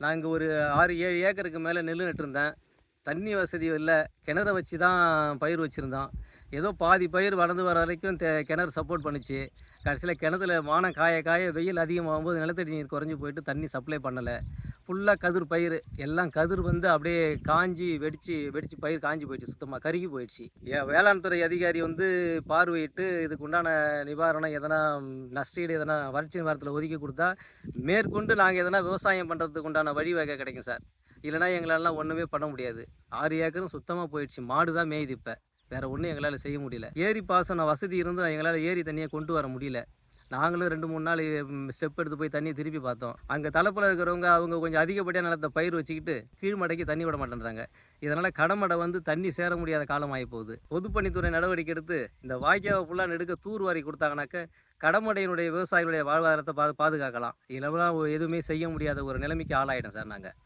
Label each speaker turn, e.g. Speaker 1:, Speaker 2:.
Speaker 1: நான் இங்கே ஒரு ஆறு ஏழு ஏக்கருக்கு மேலே நெல் நட்டுருந்தேன். தண்ணி வசதி இல்லை. கிணறு வச்சு தான் பயிர் வச்சுருந்தோம். ஏதோ பாதி பயிர் வளர்ந்து வர வரைக்கும் தே கிணறு சப்போர்ட் பண்ணுச்சு. கடைசியில் கிணத்துல வானம் காய காய வெயில் அதிகமாகும்போது நிலத்தடி நீர் குறைஞ்சி போயிட்டு தண்ணி சப்ளை பண்ணலை. ஃபுல்லாக கதிர் பயிர் எல்லாம் கதிர் வந்து அப்படியே காஞ்சி வெடிச்சு வெடிச்சு பயிர் காஞ்சி போயிடுச்சு. சுத்தமாக கருகி போயிடுச்சு. வேளாண் துறை அதிகாரி வந்து பார்வையிட்டு இதுக்கு உண்டான நிவாரணம் எதனா நஷ்டீடு எதனா வறட்சி நிவாரணத்தில் ஒதுக்கி கொடுத்தா மேற்கொண்டு நாங்கள் எதனா விவசாயம் பண்ணுறதுக்கு உண்டான வழிவகை கிடைக்கும் சார். இல்லைனா எங்களாலாம் ஒன்றுமே பண்ண முடியாது. ஆறு ஏக்கரும் சுத்தமாக போயிடுச்சு. மாடு தான் மேயுது இப்போ. வேறு ஒன்றும் எங்களால் செய்ய முடியல. ஏரி பாசன வசதி இருந்தும் எங்களால் ஏரி தண்ணியை கொண்டு வர முடியல. நாங்களும் ரெண்டு மூணு நாள் ஸ்டெப் எடுத்து போய் தண்ணியை திருப்பி பார்த்தோம். அங்கே தலைப்பில் இருக்கிறவங்க அவங்க கொஞ்சம் அதிகப்படியாக நிலத்தை பயிர் வச்சுக்கிட்டு கீழ்மடைக்கு தண்ணி விட மாட்டேன்றாங்க. இதனால் கடமடை வந்து தண்ணி சேர முடியாத காலம் ஆகிப்போகுது போகுது. பொதுப்பணித்துறை நடவடிக்கை எடுத்து இந்த வாய்க்காவை ஃபுல்லாக நெடுக்க தூர்வாரி கொடுத்தாங்கனாக்க கடமடையினுடைய விவசாயிகளுடைய வாழ்வாதாரத்தை பா பாதுகாக்கலாம். இதெல்லாம் எதுவுமே செய்ய முடியாத ஒரு நிலைமைக்கு ஆளாயிடும் சார் நாங்கள்